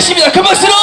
씨입니다. 큰 박수로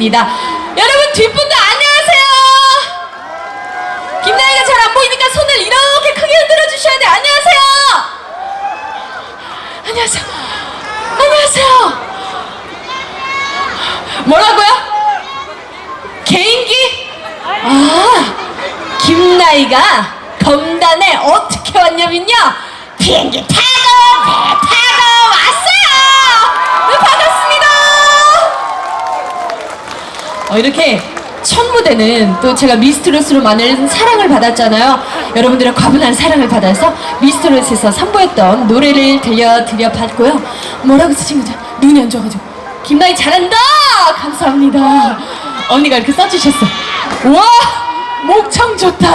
감사드립니다 여러분 뒷분도 안녕하세요 김나희가 잘 안 보이니까 손을 이렇게 크게 흔들어 주셔야 돼 안녕하세요 안녕하세요 안녕하세요 뭐라고요? 개인기? 아, 김나이가 검단에 어떻게 왔냐면요. 비행기 타고 배 타고 왔어요. 어, 이렇게 첫 무대는 또 제가 미스트롯으로 많은 사랑을 받았잖아요. 여러분들의 과분한 사랑을 받아서 미스트롯에서 선보였던 노래를 들려드려 봤고요. 뭐라고 쓰신 거죠? 눈이 안 좋아가지고. 김나이 잘한다! 감사합니다. 언니가 이렇게 써주셨어. 와! 목청 좋다!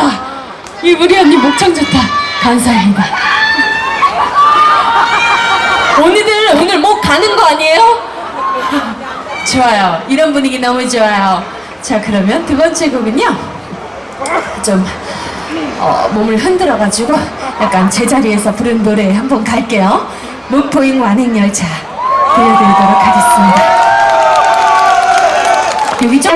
이 우리 언니 목청 좋다. 감사합니다. 언니들 오늘 목 가는 거 아니에요? 좋아요. 이런 분위기 너무 좋아요. 자, 그러면 두 번째 곡은요. 좀 어, 몸을 흔들어가지고 약간 제자리에서 부른 노래 한번 갈게요. 무포행 완행열차 들려드리도록 하겠습니다. 여기 조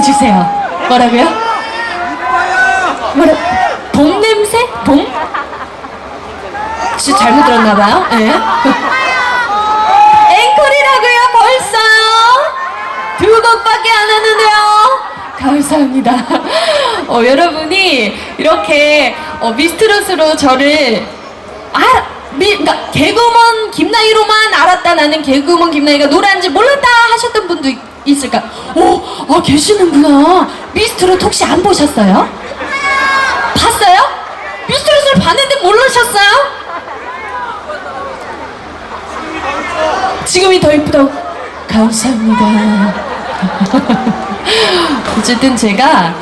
해주세요. 뭐라고요? 뭐라? 봄 냄새? 봄? 혹시 잘못 들었나봐요? 예. 앵콜이라고요, 벌써요? 두 곡밖에 안 했는데요. 감사합니다. 어, 여러분이 이렇게 어, 미스트롯으로 저를 아, 미, 그러니까 개그우먼 김나희로만 알았다 나는 개그우먼 김나희가 노래하는지 몰랐다 하셨던 분도 있- 있을까? 오, 아 계시는구나. 미스트롯 혹시 안 보셨어요? 봤어요? 미스트롯을 봤는데 모르셨어요? 지금이 더 이쁘다고 감사합니다. 어쨌든 제가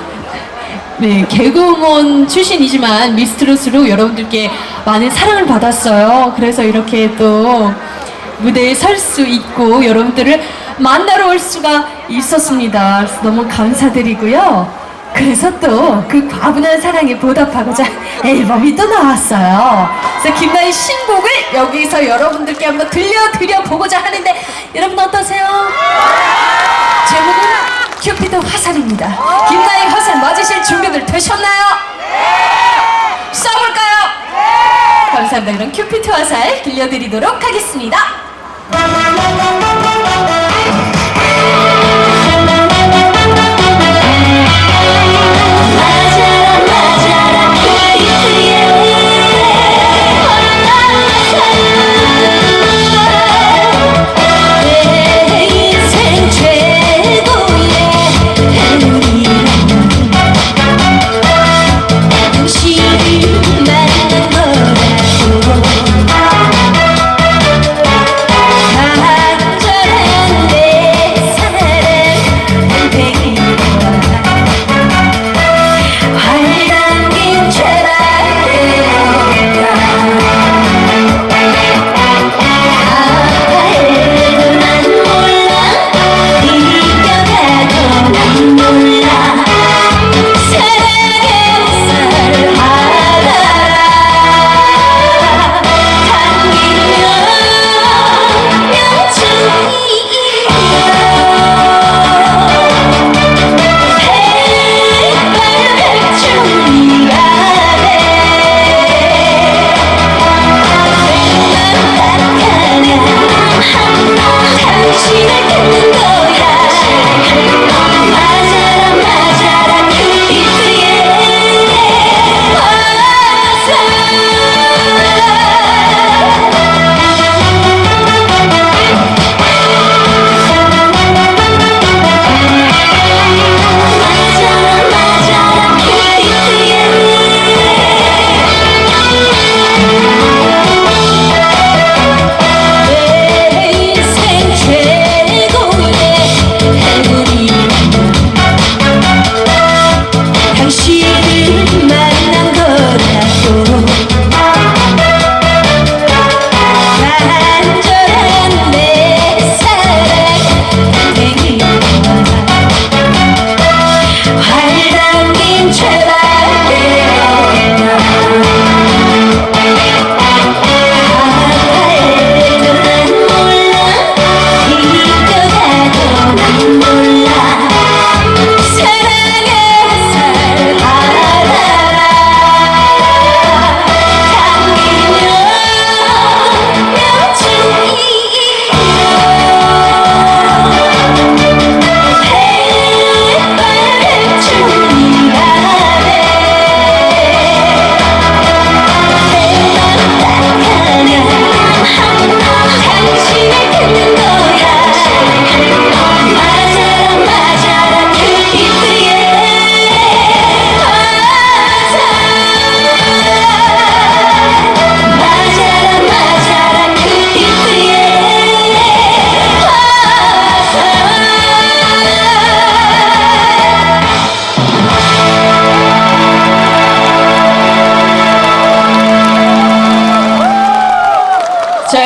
네 개그우먼 출신이지만 미스트롯으로 여러분들께 많은 사랑을 받았어요. 그래서 이렇게 또 무대에 설 수 있고 여러분들을 만나러 올 수가 있었습니다. 너무 감사드리고요. 그래서 또 그 과분한 사랑에 보답하고자 앨범이 또 나왔어요. 그래서 김나희 신곡을 여기서 여러분들께 한번 들려드려 보고자 하는데 여러분 어떠세요? 제목은 큐피드 화살입니다. 김나희 화살 맞으실 준비들 되셨나요? 네! 쏴볼까요? 감사합니다. 그럼 큐피드 화살 들려드리도록 하겠습니다.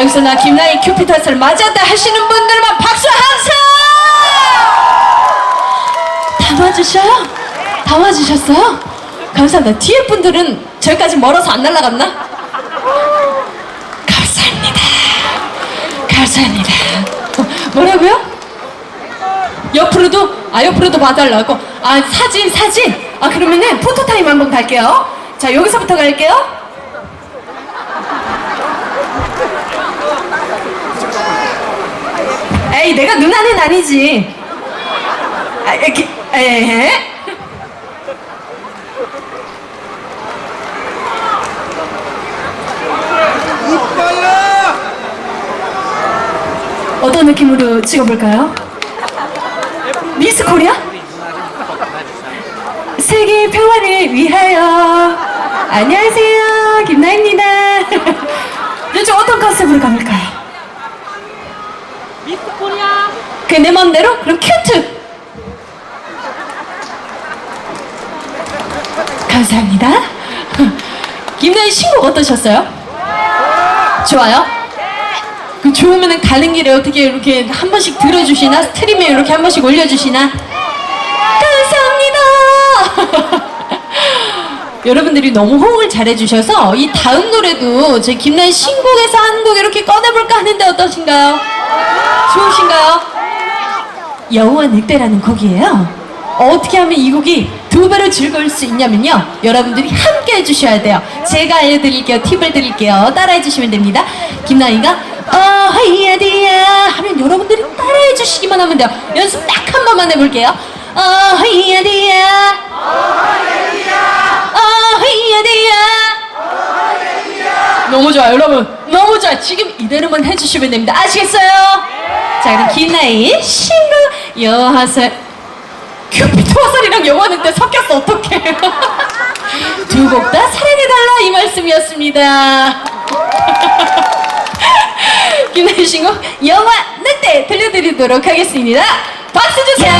여기서 나 김나희 화살 맞았다 하시는 분들만 박수 맞으셔요? 다 맞으셨어요? 감사합니다. 뒤에 분들은 저기까지 멀어서 안 날아갔나? 감사합니다. 감사합니다. 어, 뭐라고요? 옆으로도 아 옆으로도 봐달라고 아 사진 사진 아 그러면은 포토타임 한번 갈게요 자 여기서부터 갈게요 에이 내가 누나는 아니지 아, 이렇게 에헤 어떤 느낌으로 찍어볼까요? 미스 코리아? 세계 평화를 위하여 안녕하세요 김나입니다 요즘 어떤 컨셉으로 가볼까요? 그게 내 맘대로? 그럼 큐트 감사합니다 김나희 신곡 어떠셨어요? 좋아요? 그 좋으면은 가는 길에 어떻게 이렇게 한 번씩 들어주시나 스트리밍에 이렇게 한 번씩 올려주시나 감사합니다. 여러분들이 너무 호응을 잘해주셔서 이 다음 노래도 제 김나희 신곡에서 한 곡 이렇게 꺼내볼까 하는데 어떠신가요? 좋으신가요? 여우와 늑대라는 곡이에요. 어떻게 하면 이 곡이 두 배로 즐거울 수 있냐면요. 여러분들이 함께 해주셔야 돼요. 제가 알려드릴게요. 팁을 드릴게요. 따라해주시면 됩니다. 김나희가 어 하이야디야 하면 여러분들이 따라해주시기만 하면 돼요. 연습 딱 한 번만 해볼게요. 어 하이야디야 어 하이야디야 너무 좋아요 여러분 너무 좋아요 지금 이대로만 해주시면 됩니다 아시겠어요? 자 그럼 김나희 신곡 여하설 큐피트 화살이랑 영화는 때 섞였어 어떡해. 두 곡 다 사랑해달라 이 말씀이었습니다. 김나희 신곡 영화 늑대 들려드리도록 하겠습니다. 박수 주세요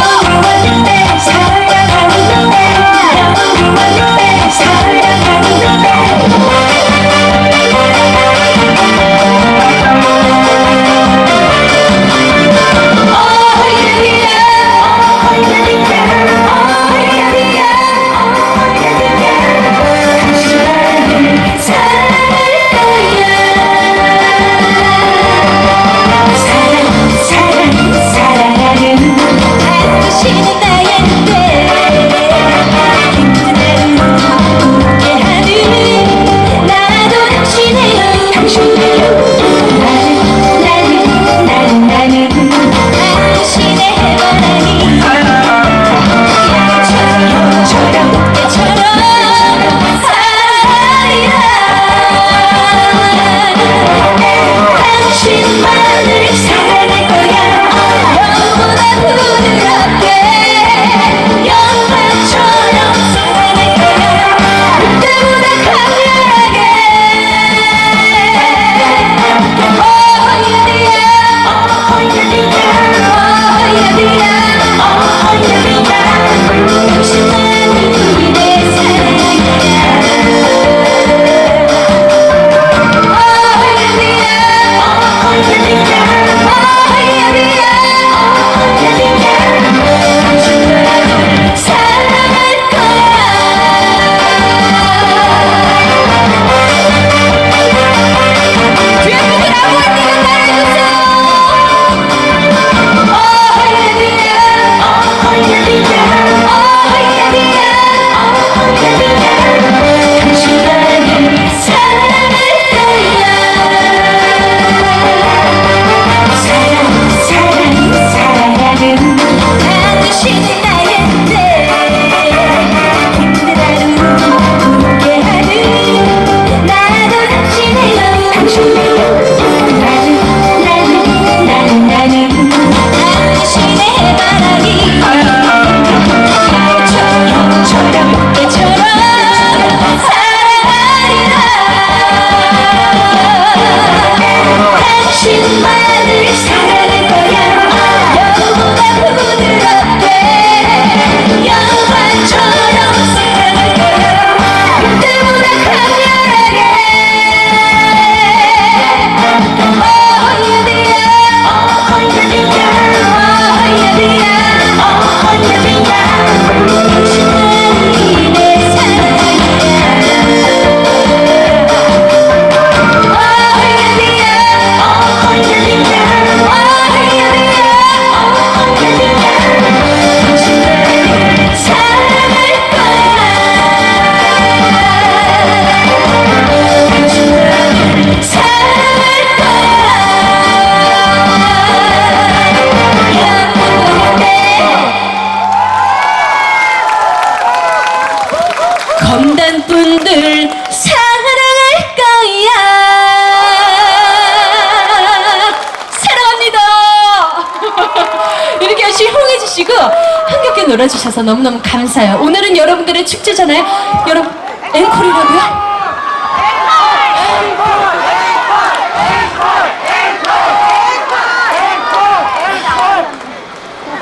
놀아주셔서 너무너무 감사해요. 오늘은 여러분들의 축제잖아요. 여러분, 앵콜이라고요?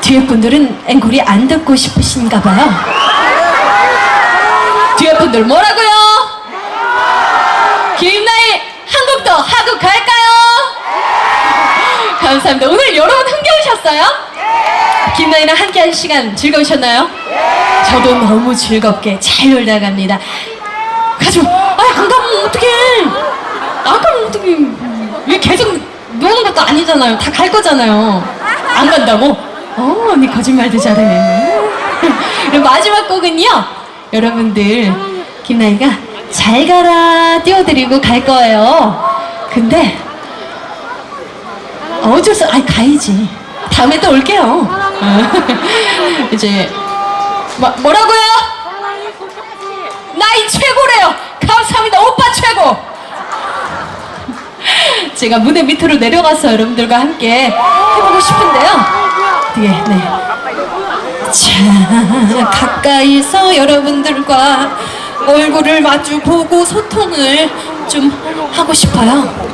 뒤에 분들은 앵콜이 안 듣고 싶으신가 봐요. 뒤에 분들 뭐라고요? 김나희 한곡더 하고 갈까요? 감사합니다. 오늘 여러분 흥겨우셨어요? 김나희랑 함께 한 시간 즐거우셨나요? 저도 너무 즐겁게 잘 놀다 갑니다. 가죠. 아안 가면 어떡해. 안 가면 어떡해. 왜 계속 노는 것도 아니잖아요. 다 갈 거잖아요. 안 간다고? 어, 언니 거짓말도 잘해. 마지막 곡은요. 여러분들, 김나희가 잘 가라 띄워드리고 갈 거예요. 근데, 어쩔 수, 아니, 가야지. 다음에 또 올게요. 이제, 뭐, 뭐라고요? 나이 최고래요. 감사합니다. 오빠 최고. 제가 무대 밑으로 내려가서 여러분들과 함께 해보고 싶은데요. 되게 네. 자 가까이서 여러분들과 얼굴을 마주 보고 소통을 좀 하고 싶어요.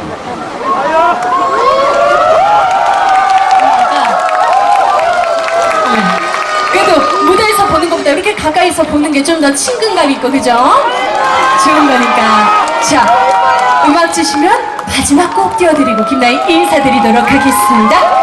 게 좀 더 친근감 있고 그죠? 좋은 거니까 자 음악 주시면 마지막 곡 띄워드리고 김나희 인사드리도록 하겠습니다